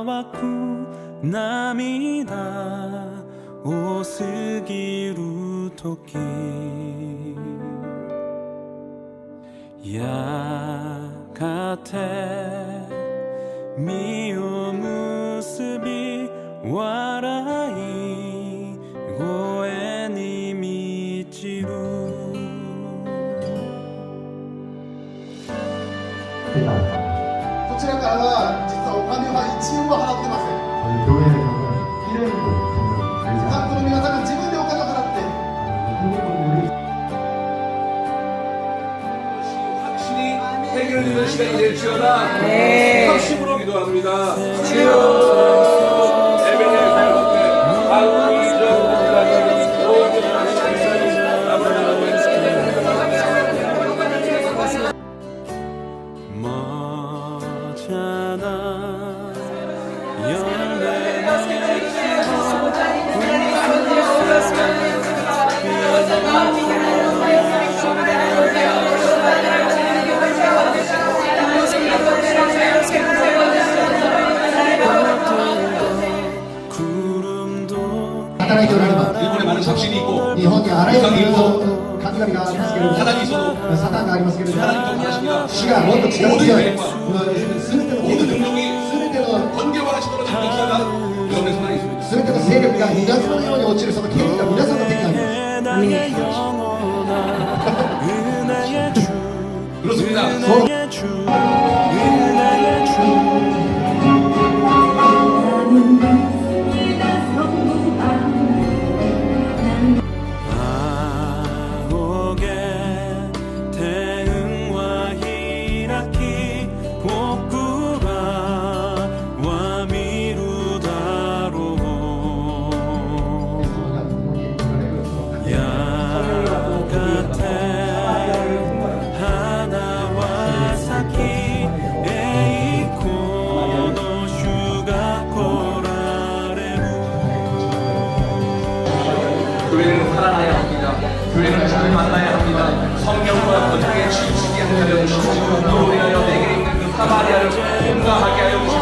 は湧く涙多すぎる時やがて実を結び笑い声に満ちるこちらから は実はお金は1円も払ってません 저희 교회에서는 1년도 돈을 내지 スタッフの 않는 皆さんが自分でお金を払って 한국분들이 확실히 해결되는 시간이 될지어다 합심으로 기도합니다. 에베 구름도 働いておられます 일본에 많은 적신이 있고 日本にあらゆ 이상이 る 있고 神々がありますけれども 사단이 있어도 サタンがありますけれども 하나님 통하십니다. 死がもっと力強いすべての 모든 す 능력이 べての 번개와 시도로 역사가 여러분의 손에 있습니다. すべての勢力が二月のように落ちるその権利が皆さんの手にあります 나의 영원한 은혜의 주 그렇습니다. 은혜의 주 교회는 살아나야 합니다. 교회는 잘 만나야 합니다. 성령과 거룩에 치우치게 하여 주십시오. 또 위하여 내게 있는 그 사마리아를 통과하게 하여 주십시오.